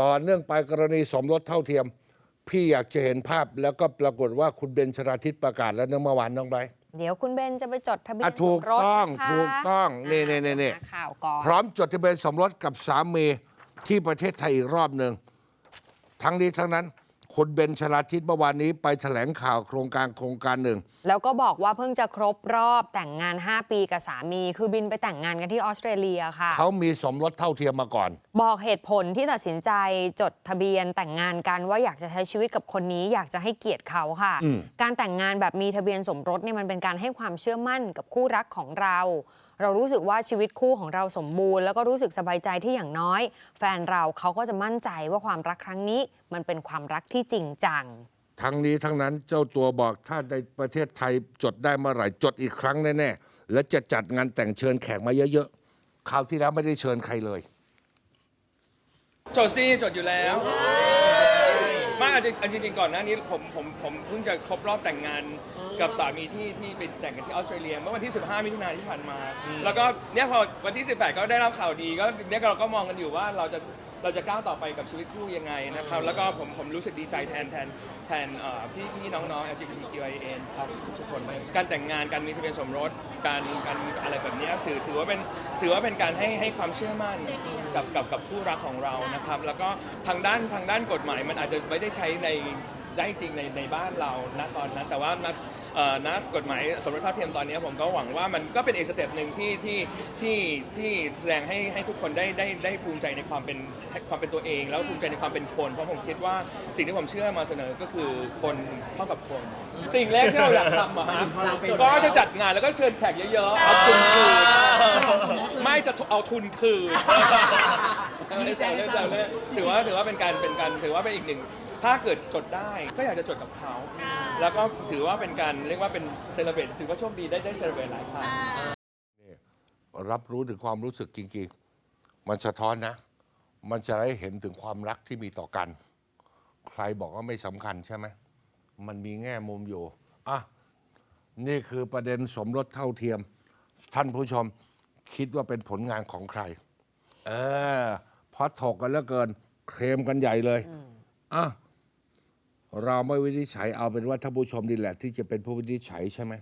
ต่อเนื่องไปกรณีสมรสเท่าเทียม พี่อยากจะเห็นภาพแล้วก็ปรากฏว่าคุณเบนชราทิตประกาศแล้วเนื่อเมื่อวานน้องไบร์ท เดี๋ยวคุณเบนจะไปจดทะเบียนอะถูกสมรสต้องนะคะถูกต้องนี่อ่านี่นี่หาข่าวก่อน พร้อมจดทะเบียนสมรสกับสามีที่ประเทศไทยอีกรอบหนึ่ง ทั้งนี้ทั้งนั้น คุณเบนชลาทิตเมื่อวานนี้ไปแถลงข่าวโครงการโครงการหนึ่ง แล้วก็บอกว่าเพิ่งจะครบรอบแต่งงาน 5 ปีกับสามี คือบินไปแต่งงานกันที่ออสเตรเลียค่ะ เขามีสมรสเท่าเทียมมาก่อน บอกเหตุผลที่ตัดสินใจจดทะเบียนแต่งงานกันว่าอยากจะใช้ชีวิตกับคนนี้อยากจะให้เกียรติเขาค่ะอืมการแต่งงานแบบมีทะเบียนสมรสเนี่ยมันเป็นการให้ความเชื่อมั่นกับคู่รักของเราเรารู้สึกว่าชีวิตคู่ของเราสมบูรณ์ แล้วก็รู้สึกสบายใจที่อย่างน้อย แฟนเราเขาก็จะมั่นใจว่าความรักครั้งนี้ มันเป็นความรักที่จริงจัง ทั้งนี้ทั้งนั้นเจ้าตัวบอกถ้าในประเทศไทยจดได้เมื่อไหร่จดอีกครั้งแน่ๆ และจะจัดงานแต่งเชิญแขกมาเยอะๆคราวที่แล้วไม่ได้เชิญใครเลย จดซี่จดอยู่แล้วไมาจริงจริงๆก่อนหน้านี้ผมผมผมเพิ่งจะครบรอบแต่งงานกับสามีที่ที่ไปแต่งกันที่ออสเตรเลีย เมื่อวันที่ 15 มิถุนายนที่ผ่านมา แล้วก็เนี่ยพอวันที่ 18 ก็ได้รับข่าวดีก็เนี่ยเราก็มองกันอยู่ว่าเราจะ เราจะก้าวต่อไปกับชีวิตคู่ยังไงนะครับ แล้วก็ผมผมรู้สึกดีใจแทนแทนแทนเอ่อพี่พี่น้องๆ LGBTQIA+ ทุกๆคนเลยการแต่งงานการมีทะเบียนสมรสการการมีอะไรแบบเนี้ยถือถือว่าเป็นถือว่าเป็นการให้ให้ความเชื่อมั่นกับกับกับคู่รักของเรานะครับ แล้วก็ทางด้านทางด้านกฎหมายมันอาจจะไม่ได้ใช้ในได้จริงในในบ้านเราณตอนนั้น แต่ว่าณ เอ่อณกฎหมายสมรสเท่าเทียมตอนนี้ผมก็หวังว่ามันก็เป็นอีกสเต็ปหนึ่งที่ที่ที่ที่แสดงให้ให้ทุกคนได้ได้ได้ภูมิใจในความเป็นความเป็นตัวเอง แล้วภูมิใจในความเป็นคน เพราะผมคิดว่าสิ่งที่ผมเชื่อมาเสนอก็คือคนเท่ากับคน สิ่งแรกที่เราอยากทำอะฮะก็จะจัดงานแล้วก็เชิญแขกเยอะๆเอาทุนคืนไม่จะเอาทุนคืนไม่ใช่ไม่ใช่ไม่ถือว่าถือว่าเป็นการเป็นการถือว่าเป็นอีกหนึ่ง ถ้าเกิดจดได้ก็อยากจะจดกับเขา แล้วก็ถือว่าเป็นการเรียกว่าเป็นเซเลบรตถือว่าโชคดีได้ได้เซเลบรตหลายครั้งรับรู้ถึงความรู้สึกจริงๆ มันสะท้อนนะ มันจะได้เห็นถึงความรักที่มีต่อกัน ใครบอกว่าไม่สำคัญใช่ไหม มันมีแง่มุมอยู่ อะ นี่คือประเด็นสมรสเท่าเทียม ท่านผู้ชมคิดว่าเป็นผลงานของใคร เออเพราะถกกันแล้วเกิน เคลมกันใหญ่เลยอะ เราไม่วินิจฉัยเอาเป็นว่าท่านผู้ชมนี่แหละ ที่จะเป็นผู้วินิจฉัยใช่ไหม